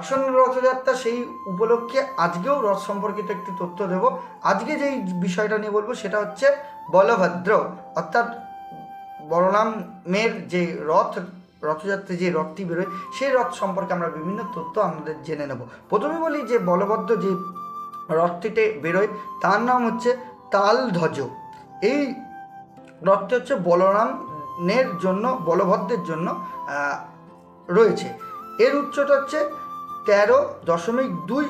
আসন্ন রথযাত্রা সেই উপলক্ষে আজকেও রথ সম্পর্কিত একটি তথ্য দেব। আজকে যেই বিষয়টা নিয়ে বলব সেটা হচ্ছে বলভদ্র, অর্থাৎ বলরামের যে রথ, রথযাত্রা যে রথটি বেরোয়, সেই রথ সম্পর্কে আমরা বিভিন্ন তথ্য আমাদের জেনে নেব। প্রথমে বলি যে বলভদ্র যে রথটিতে বেরোয়, তার নাম হচ্ছে তালধ্বজ। এই রথটি হচ্ছে বলরামের জন্য, বলভদ্রের জন্য রয়েছে। এর উচ্চতা হচ্ছে তেরো দশমিক দুই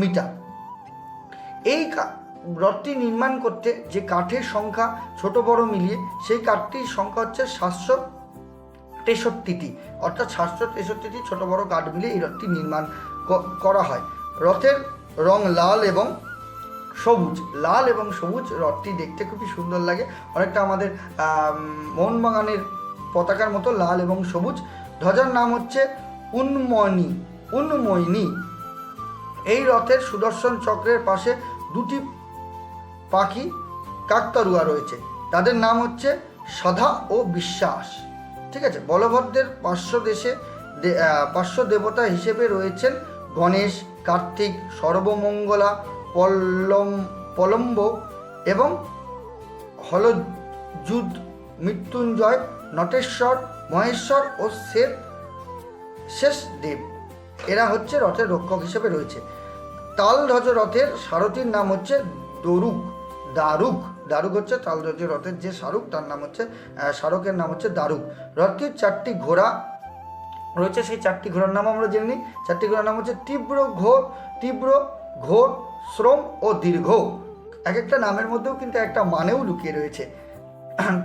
মিটার। এই রথটি নির্মাণ করতে যে কাঠের সংখ্যা ছোট বড় মিলিয়ে, সেই কাঠটির সংখ্যা হচ্ছে সাতশো তেষট্টিটি। অর্থাৎ সাতশো তেষট্টিটি ছোট বড় কাঠ মিলিয়ে এই রথটি নির্মাণ করা হয়। রথের রং লাল এবং সবুজ। লাল এবং সবুজ রথটি দেখতে খুবই সুন্দর লাগে। অনেকটা আমাদের মোহনবাগানের পতাকার মতো লাল এবং সবুজ। ধ্বজার নাম হচ্ছে উন্মনি। উন্ময়নী এই রথের সুদর্শন চক্রের পাশে দুটি পাখি কাকতারুয়া রয়েছে। তাদের নাম হচ্ছে সধা ও বিশ্বাস। ঠিক আছে? বলভদ্রের পার্শ্ব দেশে পার্শ্ব দেবতা হিসেবে রয়েছেন গণেশ, কার্তিক, সর্বমঙ্গলা, পল্লম, পলম্ব এবং হলযুদ মৃত্যুঞ্জয়, নটেশ্বর, মহেশ্বর ও শেষ শেষ দেব এরা হচ্ছে রথের রক্ষক হিসেবে রয়েছে। তালধ্বজ রথের সারথীর নাম হচ্ছে দরুক, দারুক। দারুক হচ্ছে তালধ্বজ রথের যে শাহরুখ তার নাম হচ্ছে স্মারকের নাম হচ্ছে দারুক। রথটির চারটি ঘোড়া রয়েছে, সেই চারটি ঘোড়ার নাম আমরা জেনে নিই। চারটি ঘোড়ার নাম হচ্ছে তীব্র ঘোর তীব্র ঘোর শ্রম ও দীর্ঘ। এক একটা নামের মধ্যেও কিন্তু একটা মানেও লুকিয়ে রয়েছে।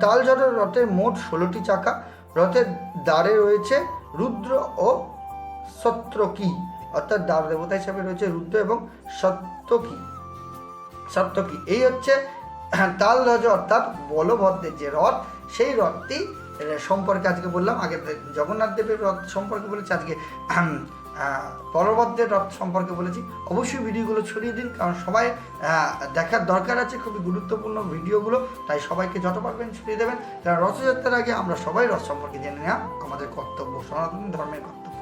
তালঝড়ের রথের মোট ষোলোটি চাকা। রথের দ্বারে রয়েছে রুদ্র ও সত্যকি অর্থাৎ দ্বার দেবতা হিসাবে রয়েছে রুদ্র এবং সত্যকি সপ্তকী এই হচ্ছে তাল ধ্বজ অর্থাৎ বলভদ্রের যে রথ, সেই রথটি সম্পর্কে আজকে বললাম। আগে জগন্নাথ দেবের রথ সম্পর্কে বলেছি, আজকে বলভদ্রের রথ সম্পর্কে বলেছি। অবশ্যই ভিডিওগুলো ছড়িয়ে দিন, কারণ সবাই দেখার দরকার আছে খুবই গুরুত্বপূর্ণ ভিডিওগুলো, তাই সবাইকে যত পারবেন ছড়িয়ে দেবেন। কারণ রথযাত্রার আগে আমরা সবাই রথ সম্পর্কে জেনে নেওয়া আমাদের কর্তব্য, সনাতন ধর্মের কর্তব্য।